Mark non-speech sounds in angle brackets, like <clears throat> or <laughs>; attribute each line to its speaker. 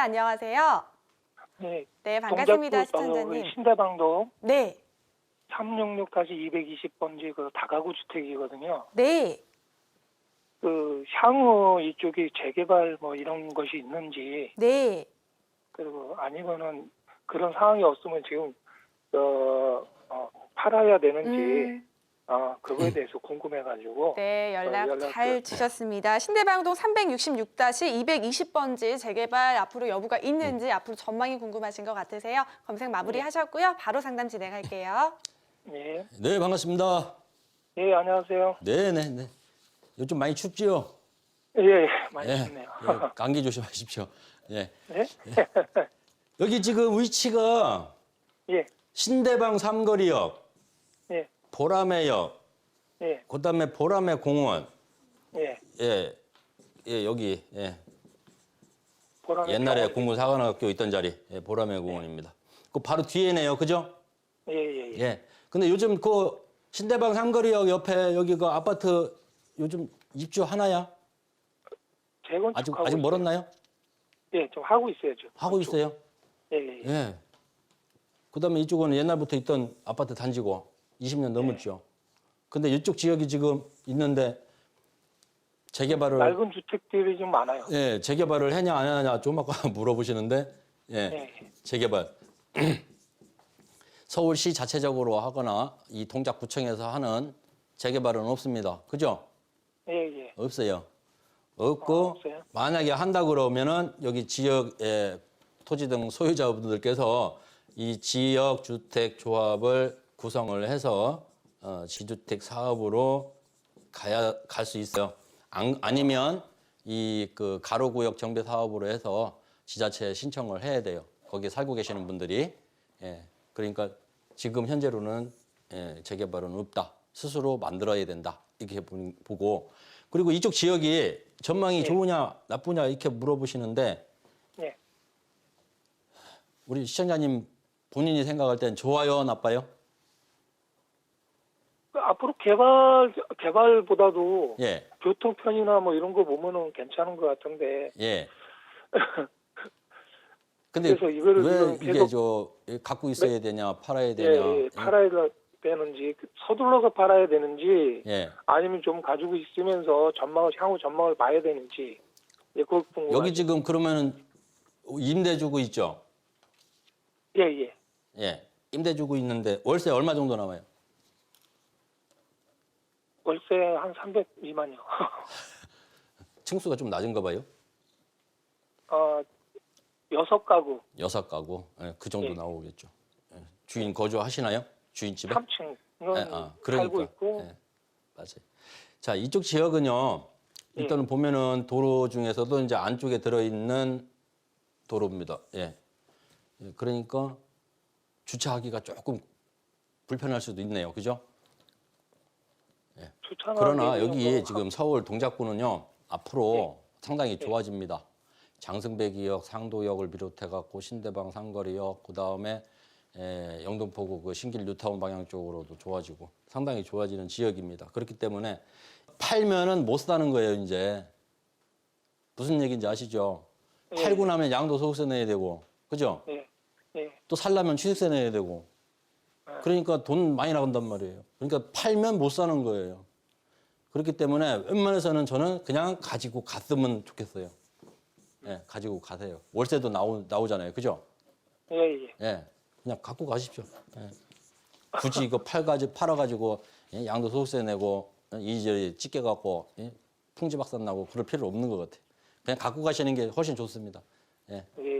Speaker 1: 안녕하세요.
Speaker 2: 네,
Speaker 1: 네, 반갑습니다, 시청자님.
Speaker 2: 신대방동
Speaker 1: 네,
Speaker 2: 366-220번지 그 다가구 주택이거든요.
Speaker 1: 네.
Speaker 2: 그 향후 이쪽이 재개발 뭐 이런 것이 있는지
Speaker 1: 네.
Speaker 2: 그리고 아니면은 그런 상황이 없으면 지금 어, 어, 팔아야 되는지
Speaker 1: 음,
Speaker 2: 어, 그거에 대해서 궁금해가지고
Speaker 1: 네, 연락
Speaker 2: 연락
Speaker 1: 잘
Speaker 2: 드렸어요.
Speaker 1: 주셨습니다. 신대방동 366-220번지 재개발 앞으로 여부가 있는지 앞으로 전망이 궁금하신 것 같으세요? 검색 마무리하셨고요. 바로 상담 진행할게요.
Speaker 2: 예,
Speaker 3: 네, 반갑습니다.
Speaker 2: 예 안녕하세요.
Speaker 3: 네, 네, 네. 요즘 많이 춥지요?
Speaker 2: 예, 예 많이
Speaker 3: 예,
Speaker 2: 좋네요.
Speaker 3: 예, 감기 조심하십시오. 예.
Speaker 2: 네?
Speaker 3: 여기 지금 위치가
Speaker 2: 예,
Speaker 3: 신대방 삼거리역,
Speaker 2: 예,
Speaker 3: 보라매역,
Speaker 2: 예,
Speaker 3: 그다음에 보라매 공원.
Speaker 2: 예.
Speaker 3: 예. 예, 여기 예.
Speaker 2: 보라매
Speaker 3: 옛날에
Speaker 2: 병원.
Speaker 3: 공군사관학교 있던 자리. 예, 보라매 공원입니다. 그 바로 뒤에네요. 그죠?
Speaker 2: 예, 예, 예.
Speaker 3: 예. 근데 요즘 그 신대방 삼거리역 옆에 여기 그 아파트 요즘 입주 하나야?
Speaker 2: 재건축
Speaker 3: 아직 아직
Speaker 2: 있어요.
Speaker 3: 멀었나요?
Speaker 2: 예, 좀 하고 있어요, 좀.
Speaker 3: 하고
Speaker 2: 그쪽.
Speaker 3: 있어요.
Speaker 2: 예, 예, 예.
Speaker 3: 예. 그다음에 이쪽은 옛날부터 있던 아파트 단지고 20년 넘었죠. 근데 이쪽 지역이 지금 있는데 재개발을
Speaker 2: 낡은 주택들이 좀 많아요.
Speaker 3: 예, 재개발을 했냐 안 하냐 좀 아까 <laughs> 물어보시는데 예.
Speaker 2: 예,
Speaker 3: 재개발 <clears throat> 서울시 자체적으로 하거나 이 동작구청에서 하는 재개발은 없습니다. 그죠?
Speaker 2: 예, 예.
Speaker 3: 없어요. 없고
Speaker 2: 아?
Speaker 3: 만약에 한다 그러면은 여기 지역의 토지 등 소유자분들께서 이 지역 주택 조합을 구성을 해서 어, 지주택 사업으로 가야 갈 수 있어요. 안, 아니면 이 그 가로구역 정비 사업으로 해서 지자체에 신청을 해야 돼요. 거기 살고 계시는 분들이 예. 그러니까 지금 현재로는 예, 재개발은 없다. 스스로 만들어야 된다. 이렇게 보- 보고 그리고 이쪽 지역이 전망이
Speaker 2: 예.
Speaker 3: 좋으냐 나쁘냐 이렇게 물어보시는데
Speaker 2: 예.
Speaker 3: 우리 시청자님 본인이 생각할 땐 좋아요 나빠요?
Speaker 2: 그 앞으로 개발 개발보다도
Speaker 3: 예.
Speaker 2: 교통편이나 뭐 이런 거 보면은 괜찮은 것 같은데
Speaker 3: 예. <laughs> 근데
Speaker 2: 그래서 이거를
Speaker 3: 왜 이게 저 갖고 있어야 되냐 팔아야
Speaker 2: 예,
Speaker 3: 되냐
Speaker 2: 예, 팔아야 되는지 서둘러서 팔아야 되는지
Speaker 3: 예.
Speaker 2: 아니면 좀 가지고 있으면서 전망을 향후 전망을 봐야 되는지 예, 궁금해요.
Speaker 3: 여기 지금 그러면은 임대 주고 있죠?
Speaker 2: 예, 예.
Speaker 3: 예. 임대 주고 있는데 월세 얼마 정도 나와요?
Speaker 2: 월세 한 302만요. <laughs>
Speaker 3: 층수가 좀 낮은가 봐요.
Speaker 2: 어, 여섯 가구
Speaker 3: 여섯 가구 예, 그 정도
Speaker 2: 예.
Speaker 3: 나오겠죠. 예. 주인 거주하시나요? 주인 집에?
Speaker 2: 3층은
Speaker 3: 예, 아,
Speaker 2: 살고 있고
Speaker 3: 예, 맞아요. 자 이쪽 지역은요. 일단은 보면은 도로 중에서도 이제 안쪽에 들어있는 도로입니다. 예. 예, 그러니까 주차하기가 조금 불편할 수도 있네요. 그죠?
Speaker 2: 주차나
Speaker 3: 그러나 여기
Speaker 2: 거
Speaker 3: 지금 서울 동작구는요 앞으로 상당히 좋아집니다. 장승배기역, 상도역을 비롯해 갖고 신대방 상거리역, 그 다음에 영등포구 그 신길 뉴타운 방향 쪽으로도 좋아지고 상당히 좋아지는 지역입니다. 그렇기 때문에 팔면은 못 사는 거예요 이제 무슨 얘기인지 아시죠?
Speaker 2: 예.
Speaker 3: 팔고 나면 양도 소득세 내야 되고 그죠?
Speaker 2: 예, 예,
Speaker 3: 또 살려면 취득세 내야 되고 그러니까 돈 많이 나간단 말이에요. 그러니까 팔면 못 사는 거예요. 그렇기 때문에 웬만해서는 저는 그냥 가지고 갔으면 좋겠어요. 예, 가지고 가세요. 월세도 나오, 나오잖아요. 그죠?
Speaker 2: 예, 예.
Speaker 3: 예, 그냥 갖고 가십시오. 예. 굳이 이거 팔가지 팔아가지고 예, 양도소득세 내고 예, 이리저리 찢겨갖고 예, 풍지박산 나고 그럴 필요 없는 것 같아요. 그냥 갖고 가시는 게 훨씬 좋습니다. 예,
Speaker 2: 예,